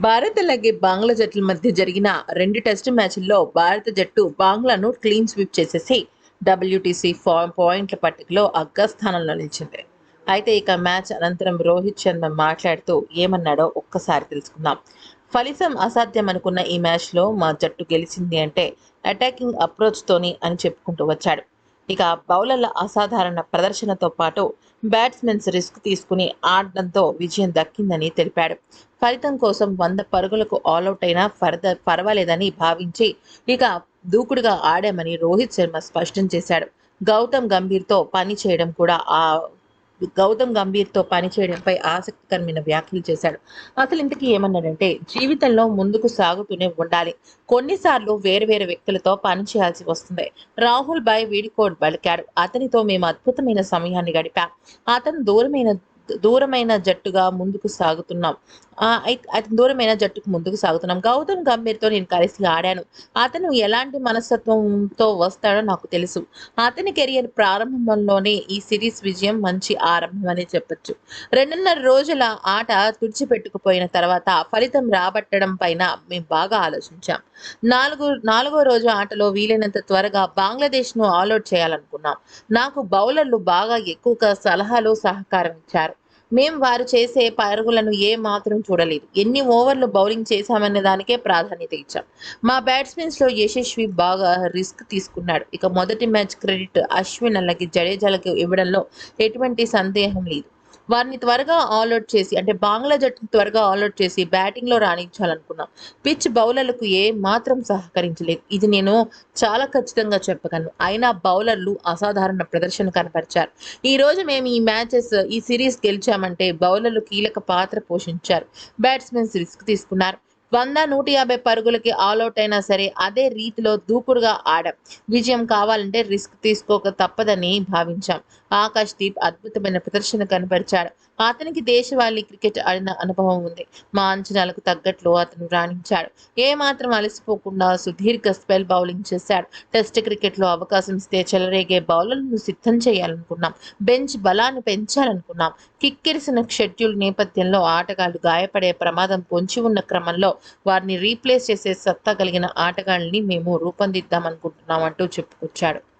భారత్ అలాగే బంగ్లా జట్ల మధ్య జరిగిన రెండు టెస్ట్ మ్యాచ్ల్లో భారత జట్టు బంగ్లాను క్లీన్ స్వీప్ చేసేసి డబ్ల్యూటీసీ ఫామ్ పాయింట్ల పట్టికలో అగ్రస్థానంలో నిలిచింది. అయితే ఇక మ్యాచ్ అనంతరం రోహిత్ శర్మ మాట్లాడుతూ ఏమన్నాడో ఒక్కసారి తెలుసుకుందాం. ఫలితం అసాధ్యం అనుకున్న ఈ మ్యాచ్లో మా జట్టు గెలిచింది అంటే అటాకింగ్ అప్రోచ్తోని అని చెప్పుకుంటూ వచ్చాడు. ఇక బౌలర్ల అసాధారణ ప్రదర్శనతో పాటు బ్యాట్స్మెన్స్ రిస్క్ తీసుకుని ఆడడంతో విజయం దక్కిందని తెలిపాడు. ఫలితం కోసం వంద పరుగులకు ఆల్అవుట్ అయినా ఫర్ద పర్వాలేదని భావించి ఇక దూకుడుగా ఆడామని రోహిత్ శర్మ స్పష్టం చేశాడు. గౌతమ్ గంభీర్తో పని చేయడం కూడా ఆ గౌతమ్ గంభీర్తో పనిచేయడంపై ఆసక్తికరమైన వ్యాఖ్యలు చేశాడు. అసలు ఇంతకీ ఏమన్నాడంటే జీవితంలో ముందుకు సాగుతూనే ఉండాలి. కొన్నిసార్లు వేరు వేరు వ్యక్తులతో పని చేయాల్సి వస్తుంది. రాహుల్ బాయ్ వీడికోడ్ పలికాడు. అతనితో మేము అద్భుతమైన సమయాన్ని గడిపాం. అతను దూరమైన దూరమైన జట్టుగా ముందుకు సాగుతున్నాం. ఆ, అతను దూరమైన జట్టుకు ముందుకు సాగుతున్నాం. గౌతమ్ గంభీర్తో నేను కలిసి ఆడాను. అతను ఎలాంటి మనస్తత్వంతో వస్తాడో నాకు తెలుసు. అతని కెరియర్ ప్రారంభంలోనే ఈ సిరీస్ విజయం మంచి ఆరంభం అని చెప్పొచ్చు. రెండున్నర రోజుల ఆట తుడిచిపెట్టుకుపోయిన తర్వాత ఫలితం రాబట్టడం పైన మేము బాగా ఆలోచించాం. నాలుగు నాలుగో రోజు ఆటలో వీలైనంత త్వరగా బంగ్లాదేశ్ను ఆల్అౌట్ చేయాలనుకున్నాం. నాకు బౌలర్లు బాగా ఎక్కువగా సలహాలు సహకారం ఇచ్చారు. మేం వారు చేసే పరుగులను ఏ మాత్రం చూడలేదు. ఎన్ని ఓవర్లు బౌలింగ్ చేశామనే దానికే ప్రాధాన్యత ఇచ్చాం. మా బ్యాట్స్మెన్స్లో యశస్వి బాగా రిస్క్ తీసుకున్నాడు. ఇక మొదటి మ్యాచ్ క్రెడిట్ అశ్విన్ అలాగే జడేజాలకు ఇవ్వడంలో ఎటువంటి సందేహం లేదు. వారిని త్వరగా ఆల్అౌట్ చేసి అంటే బంగ్లా జట్టును త్వరగా ఆల్అౌట్ చేసి బ్యాటింగ్లో రాణించాలనుకున్నాం. పిచ్ బౌలర్లకు ఏ మాత్రం సహకరించలేదు. ఇది నేను చాలా ఖచ్చితంగా చెప్పగలను. అయినా బౌలర్లు అసాధారణ ప్రదర్శన కనపరిచారు. ఈ రోజు మేము ఈ మ్యాచెస్ ఈ సిరీస్ గెలిచామంటే బౌలర్లు కీలక పాత్ర పోషించారు. బ్యాట్స్మెన్స్ రిస్క్ తీసుకున్నారు. వంద నూట యాభై పరుగులకి ఆల్అౌట్ అయినా సరే అదే రీతిలో దూకుడుగా ఆడాం. విజయం కావాలంటే రిస్క్ తీసుకోక తప్పదని భావించాం. ఆకాష్ దీప్ అద్భుతమైన ప్రదర్శన కనపరిచాడు. అతనికి దేశవాళీ క్రికెట్ ఆడిన అనుభవం ఉంది. మా అంచనాలకు తగ్గట్లు అతను రాణించాడు. ఏ మాత్రం అలసిపోకుండా సుదీర్ఘ స్పెల్ బౌలింగ్ చేశాడు. టెస్ట్ క్రికెట్లో అవకాశం ఇస్తే చెలరేగే బౌలర్లను సిద్ధం చేయాలనుకున్నాం. బెంచ్ బలాన్ని పెంచాలనుకున్నాం. కిక్కిరిసిన షెడ్యూల్ నేపథ్యంలో ఆటగాళ్ళు గాయపడే ప్రమాదం పొంచి ఉన్న క్రమంలో వారిని రీప్లేస్ చేసే సత్తా కలిగిన ఆటగాళ్ళని మేము రూపొందిద్దామనుకుంటున్నాం అంటూ చెప్పుకొచ్చాడు.